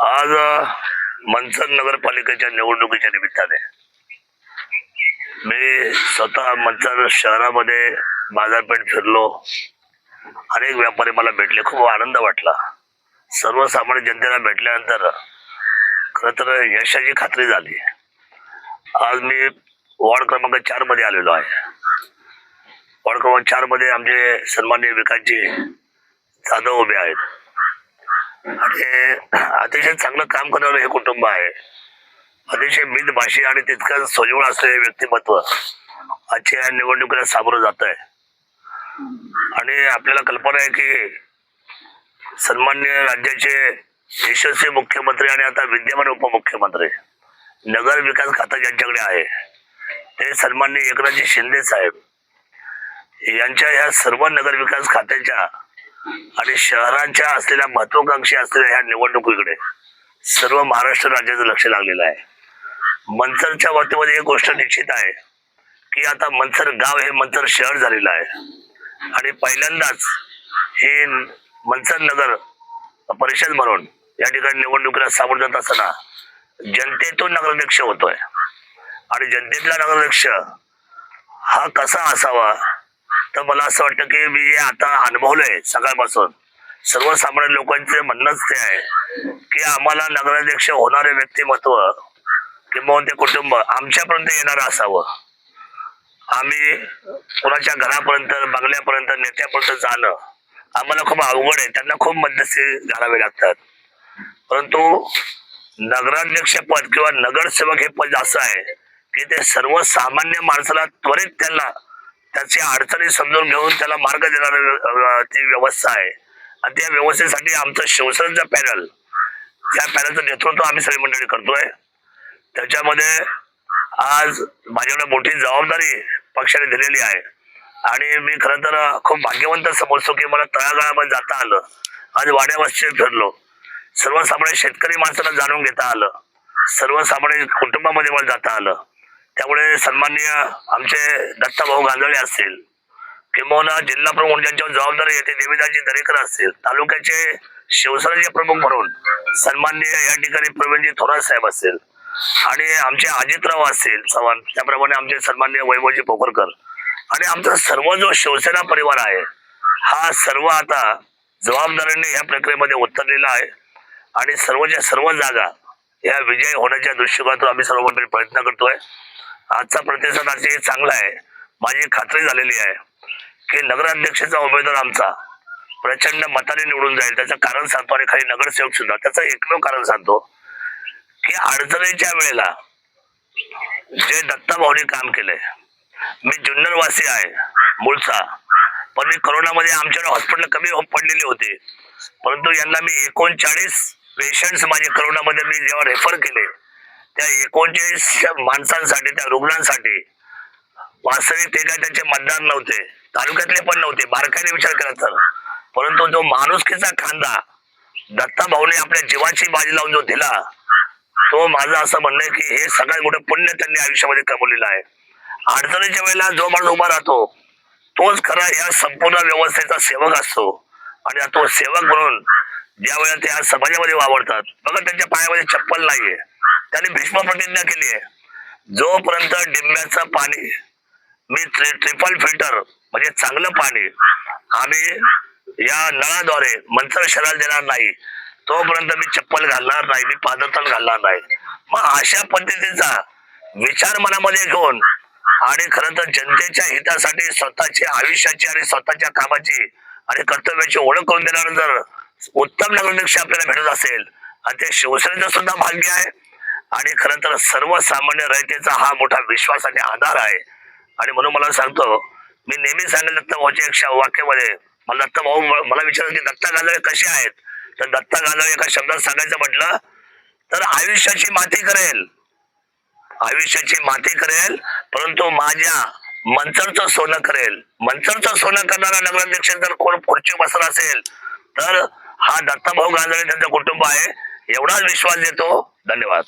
आज मंथन नगरपालिकेच्या निवडणुकीच्या निमित्ताने. मी स्वतः मंथन शहरामध्ये बाजारपेठ फिरलो. अनेक व्यापारी मला भेटले. खूप आनंद वाटला. सर्वसामान्य जनतेला भेटल्यानंतर खरं तर यशाची खात्री झाली. आज मी वॉर्ड क्रमांक चारमध्ये आलेलो आहे. वॉर्ड क्रमांक चारमध्ये आमचे सन्माननीय विकासजी जाधव उभे आहेत. आणि अतिशय चांगलं काम करणारं हे कुटुंब आहे. अतिशय मितभाषी आणि तितकंच सोजवळ असलेले व्यक्तिमत्व आजच्या या निवडणुकीला सामोरं जात आहे आणि आपल्याला कल्पना आहे की सन्मान्य राज्याचे यशस्वी मुख्यमंत्री आणि आता विद्यमान उपमुख्यमंत्री नगर विकास खातं ज्यांच्याकडे आहे ते सन्मान्य एकनाथजी शिंदे साहेब यांच्या ह्या सर्व नगर विकास खात्याच्या आणि शहरांच्या असलेल्या महत्वाकांक्षी असलेल्या ह्या निवडणुकीकडे सर्व महाराष्ट्र राज्याचं लक्ष लागलेलं आहे. मंथरच्या बाबतीमध्ये एक गोष्ट निश्चित आहे की आता मंथर गाव हे मंथर शहर झालेलं आहे. आणि पहिल्यांदाच हे मंथर नगर परिषद म्हणून या ठिकाणी निवडणुकीला सामोरं जात असताना जनतेतून नगराध्यक्ष होतोय. आणि जनतेतला नगराध्यक्ष हा कसा असावा तर मला असं वाटतं की मी जे आता अनुभवलंय सकाळपासून सर्वसामान्य लोकांचे म्हणणंच ते आहे की आम्हाला नगराध्यक्ष होणारे व्यक्तिमत्व किंवा ते कुटुंब आमच्यापर्यंत येणारं असावं. आम्ही कोणाच्या घरापर्यंत बंगल्यापर्यंत नेत्यापर्यंत जाणं आम्हाला खूप अवघड आहे. त्यांना खूप मध्यस्थी घालावे लागतात. परंतु नगराध्यक्ष पद किंवा नगरसेवक हे पद असं आहे की ते सर्वसामान्य माणसाला त्वरित त्यांना त्याची अडचणी समजून घेऊन त्याला मार्ग देणारी ती व्यवस्था आहे. आणि त्या व्यवस्थेसाठी आमचं शिवसेनेचं पॅनल त्या पॅनलचं नेतृत्व आम्ही सगळी मंडळी करतोय. त्याच्यामध्ये आज माझ्याकडे मोठी जबाबदारी पक्षाने दिलेली आहे. आणि मी खरं तर खूप भाग्यवंत समजतो की मला तळागाळामध्ये जाता आलं. आज वाड्यावरचे फिरलो. सर्वसामान्य शेतकरी माणसाला जाणून घेता आलं. सर्वसामान्य कुटुंबामध्ये मला जाता आलं. त्यामुळे सन्माननीय आमचे दत्ताभाऊ गांजळे असतील किंवा जिल्हा प्रमुख ज्यांच्यावर जबाबदारी येते देवीदाजी दरेकर असतील तालुक्याचे शिवसेनेचे प्रमुख म्हणून सन्माननीय या ठिकाणी प्रवीणजी थोरात साहेब असतील आणि आमचे अजितराव असतील चव्हाण त्याप्रमाणे आमचे सन्माननीय वैभवजी पोखरकर. आणि आमचा सर्व जो शिवसेना परिवार आहे हा सर्व आता जबाबदारीने या प्रक्रियेमध्ये उतरलेला आहे. आणि सर्वच्या सर्व जागा या विजय होण्याच्या दृष्टिकोनातून आम्ही सर्व मंडळी प्रयत्न करतोय. आजचा प्रतिसाद अतिशय चांगला आहे. माझी खात्री झालेली आहे की नगराध्यक्षाचा उमेदवार आमचा प्रचंड मताने निवडून जाईल. त्याचं कारण सांगतो आणि खाली नगरसेवक सुद्धा. त्याचं एकमेव कारण सांगतो की अडचणीच्या वेळेला जे दत्ताभाऊने काम केलंय मी जुन्नरवासी आहे मूळचा. पण मी करोनामध्ये आमच्याकडे हॉस्पिटल कमी हो- पडलेली होते. परंतु यांना मी एकोणचाळीस पेशंट्स माझे करोनामध्ये मी जेव्हा रेफर केले त्या एकोणचाळीस माणसांसाठी त्या रुग्णांसाठी वास्तविक ते काय त्यांचे मतदार नव्हते तालुक्यातले पण नव्हते बारकाईने विचार करा तर. परंतु जो माणुसकीचा खांदा दत्ता भाऊने आपल्या जीवाची बाजी लावून जो दिला तो माझं असं म्हणणं आहे की हे सगळ्यात मोठं पुण्य त्यांनी आयुष्यामध्ये कमवलेलं आहे. अडचणीच्या वेळेला जो माणूस उभा राहतो तोच खरा या संपूर्ण व्यवस्थेचा सेवक असतो. आणि तो सेवक म्हणून ज्या वेळेला ते समाजामध्ये वावरतात बघा त्यांच्या पायामध्ये चप्पल नाहीये. त्याने भीष्म प्रतिज्ञा केली आहे. जोपर्यंत डिंब्याचं पाणी मी ट्रिपल फिल्टर म्हणजे चांगलं पाणी आम्ही या नळाद्वारे मंत्र शरीराला देणार नाही तोपर्यंत मी चप्पल घालणार नाही मी पादत्राण घालणार नाही. मग अशा पद्धतीचा विचार मनामध्ये घेऊन आणि खरं तर जनतेच्या हितासाठी स्वतःच्या आयुष्याची आणि स्वतःच्या कामाची आणि कर्तव्याची ओळख करून देणार जर उत्तम नगराध्यक्ष आपल्याला भेटत असेल. आणि ते शिवसेनेचं सुद्धा भाग्य आहे. आणि खरं तर सर्वसामान्य रयतेचा हा मोठा विश्वास आणि आधार आहे. आणि म्हणून मला सांगतो मी नेहमी सांगेल दत्त भाऊच्या एक वाक्यामध्ये मला दत्ता भाऊ मला विचारलं की दत्ता गांधळे कसे आहेत? तर दत्ता गांधळे एका शब्दात सांगायचं म्हटलं तर आयुष्याची माती करेल. आयुष्याची माती करेल परंतु माझ्या मंचरचं सोनं करेल. मंचरचं सोनं करणारा नगराध्यक्ष जर कोण खुर्ची बसला असेल तर हा दत्ताभाऊ गांधळे त्यांचं कुटुंब आहे. एवढाच विश्वास देतो. धन्यवाद.